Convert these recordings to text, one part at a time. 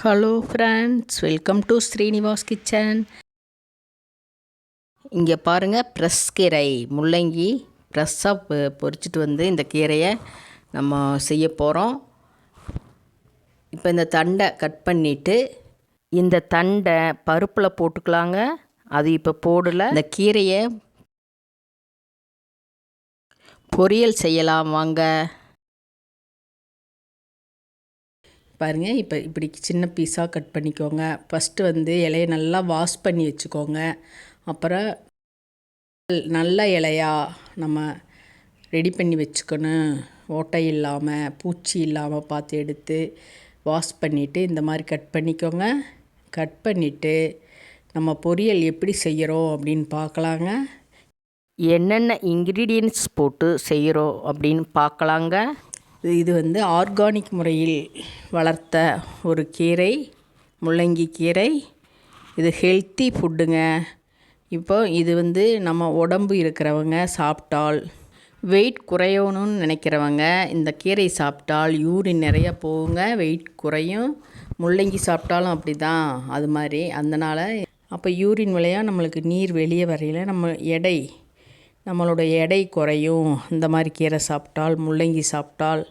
Hello friends welcome to Srinivas kitchen இங்கே பாருங்கள் press கீரை முள்ளங்கி ப்ரெஸ்ஸாக பொறிச்சிட்டு வந்து இந்த கீரையை நம்ம செய்ய போகிறோம் இப்போ இந்த தண்டை கட் பண்ணிவிட்டு இந்த தண்டை பருப்பில் போட்டுக்கலாங்க. அது இப்போ போடலை. இந்த கீரையை பொரியல் செய்யலாம் வாங்க. பாருங்கள் இப்போ இப்படி சின்ன பீஸாக கட் பண்ணிக்கோங்க. ஃபஸ்ட்டு வந்து இலையை நல்லா வாஷ் பண்ணி வச்சுக்கோங்க. அப்புறம் நல்ல இலையா நம்ம ரெடி பண்ணி வச்சுக்கணும். ஓட்டை இல்லாமல் பூச்சி இல்லாமல் பார்த்து எடுத்து வாஷ் பண்ணிவிட்டு இந்த மாதிரி கட் பண்ணிக்கோங்க. கட் பண்ணிவிட்டு நம்ம பொரியல் எப்படி செய்கிறோம் அப்படின்னு பார்க்கலாங்க. என்னென்ன இன்க்ரீடியன்ட்ஸ் போட்டு செய்கிறோம் அப்படின்னு பார்க்கலாங்க. இது வந்து ஆர்கானிக் முறையில் வளர்த்த ஒரு கீரை முள்ளங்கி கீரை. இது ஹெல்த்தி ஃபுட்டுங்க இப்போ இது வந்து நம்ம உடம்பு இருக்கிறவங்க சாப்பிட்டால் வெயிட் குறையணும்னு நினைக்கிறவங்க இந்த கீரை சாப்பிட்டால் யூரின் நிறைய போகுங்க வெயிட் குறையும். முள்ளங்கி சாப்பிட்டாலும் அப்படி தான் அது மாதிரி. அதனால் அப்போ யூரின் வழியாக நம்மளுக்கு நீர் வெளியே வரையில் நம்ம எடை நம்மளோட எடை குறையும். இந்த மாதிரி கீரை சாப்பிட்டால் முள்ளங்கி சாப்பிட்டால்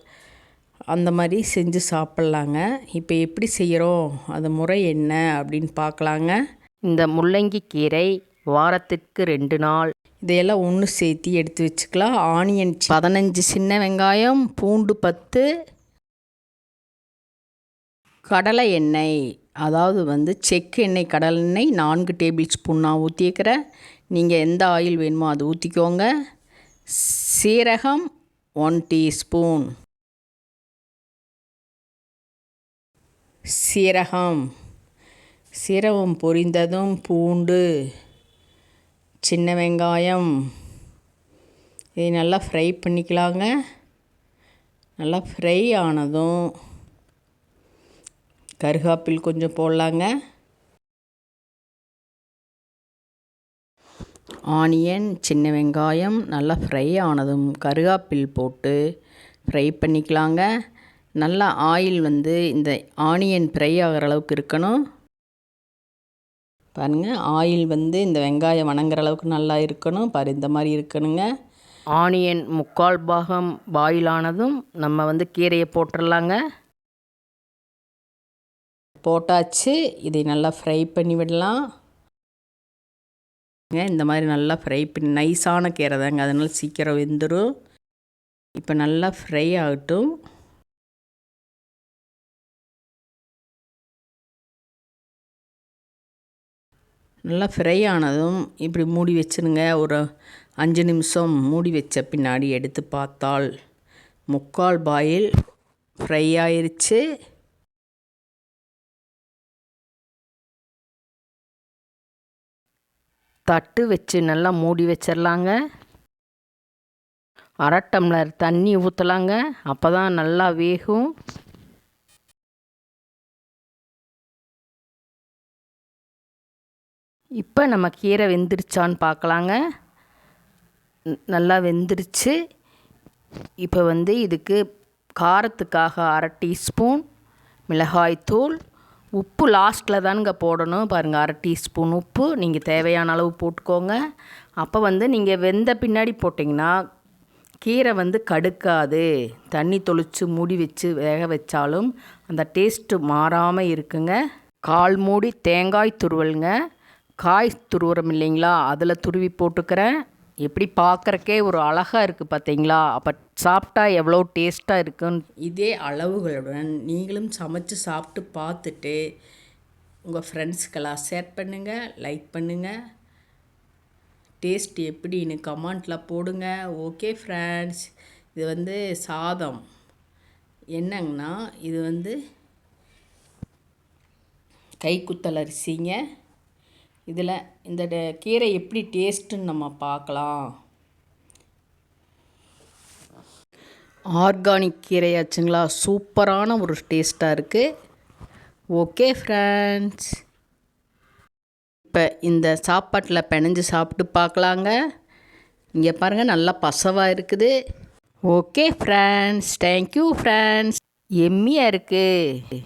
அந்த மாதிரி செஞ்சு சாப்பிட்லாங்க. இப்போ எப்படி செய்கிறோம்? அது முறை என்ன அப்படின்னு பார்க்கலாங்க. இந்த முள்ளங்கி கீரை வாரத்திற்கு ரெண்டு நாள். இதையெல்லாம் ஒன்று சேர்த்து எடுத்து வச்சுக்கலாம். ஆனியன் பதினஞ்சு சின்ன வெங்காயம் பூண்டு பத்து கடலை எண்ணெய் அதாவது வந்து செக்கு எண்ணெய் கடலை எண்ணெய் நான்கு டேபிள் ஸ்பூன் நான் ஊற்றிக்கிறேன் நீங்கள் எந்த ஆயில் வேணுமோ அதை ஊற்றிக்கோங்க சீரகம் ஒன் டீஸ்பூன். சீரகம். சீரகம் பொரிந்ததும் பூண்டு சின்ன வெங்காயம். இதை நல்லா ஃப்ரை பண்ணிக்கலாங்க. நல்லா ஃப்ரை ஆனதும் கருகாப்பில் கொஞ்சம் போடலாங்க. ஆனியன் சின்ன வெங்காயம் நல்லா ஃப்ரை ஆனதும் கருகாப்பில் போட்டு ஃப்ரை பண்ணிக்கலாங்க. நல்லா ஆயில் வந்து இந்த ஆனியன் ஃப்ரை ஆகிற அளவுக்கு இருக்கணும். பாருங்கள் ஆயில் வந்து இந்த வெங்காயம் வணங்குற அளவுக்கு நல்லா இருக்கணும். பாரு இந்த மாதிரி இருக்கணுங்க. ஆனியன் முக்கால் பாகம் பாயில் ஆனதும் நம்ம வந்து கீரையை போட்டுடலாங்க. போட்டாச்சு. இதை நல்லா ஃப்ரை பண்ணி விடலாம். இந்த மாதிரி நல்லா ஃப்ரை பண்ணி நைஸான கீரை தாங்க. அதனால் சீக்கிரம் வெந்துடும் இப்போ நல்லா ஃப்ரை ஆகட்டும். நல்லா ஃப்ரை ஆனதும் இப்படி மூடி வச்சுருங்க. ஒரு அஞ்சு நிமிஷம் மூடி வச்ச பின்னாடி எடுத்து பார்த்தால் முக்கால் பாயில் ஃப்ரை ஆயிடுச்சு தட்டு வச்சு நல்லா மூடி வச்சிடலாங்க அரை டம்ளர் தண்ணி ஊற்றலாங்க அப்போ தான் நல்லா வேகும். இப்போ நம்ம கீரை வெந்துருச்சான்னு பார்க்கலாங்க நல்லா வெந்துருச்சு. இப்போ வந்து இதுக்கு காரத்துக்காக அரை டீஸ்பூன் மிளகாய்த்தூள் உப்பு லாஸ்ட்டில் தானுங்க போடணும். பாருங்கள் அரை டீஸ்பூன் உப்பு. நீங்கள் தேவையான அளவு போட்டுக்கோங்க. அப்போ வந்து நீங்கள் வெந்த பின்னாடி போட்டிங்கன்னா கீரை வந்து கடுக்காது. தண்ணி தொளித்து மூடி வச்சு வேக வச்சாலும் அந்த டேஸ்ட்டு மாறாமல் இருக்குங்க. கால் மூடி தேங்காய் துருவலுங்க. காய் துருவுறம் இல்லைங்களா? அதில் துருவி போட்டுக்கிறேன். எப்படி பார்க்குறக்கே ஒரு அழகாக இருக்குது பார்த்தீங்களா அப்போ சாப்பிட்டா எவ்வளோ டேஸ்ட்டாக இருக்குன்னு. இதே அளவுகளுடன் நீங்களும் சமைச்சு சாப்பிட்டு பார்த்துட்டு உங்கள் ஃப்ரெண்ட்ஸ்க்கெல்லாம் ஷேர் பண்ணுங்கள் லைக் பண்ணுங்கள் டேஸ்ட் எப்படின்னு கமெண்ட்டில் போடுங்க. ஓகே ஃப்ரெண்ட்ஸ் இது வந்து சாதம். என்னங்கன்னா இது வந்து கைக்குத்தல் அரிசிங்க. இதில் இந்த கீரை எப்படி டேஸ்ட்டுன்னு நம்ம பார்க்கலாம். ஆர்கானிக் கீரையாச்சுங்களா? சூப்பரான ஒரு டேஸ்ட்டாக இருக்குது ஓகே ஃப்ரெண்ட்ஸ். இப்போ இந்த சாப்பாட்டில் பிணைஞ்சு சாப்பிட்டு பார்க்கலாங்க. இங்கே பாருங்கள் நல்லா பசவாக இருக்குது. Okay friends. Thank you friends எம்மியாக இருக்குது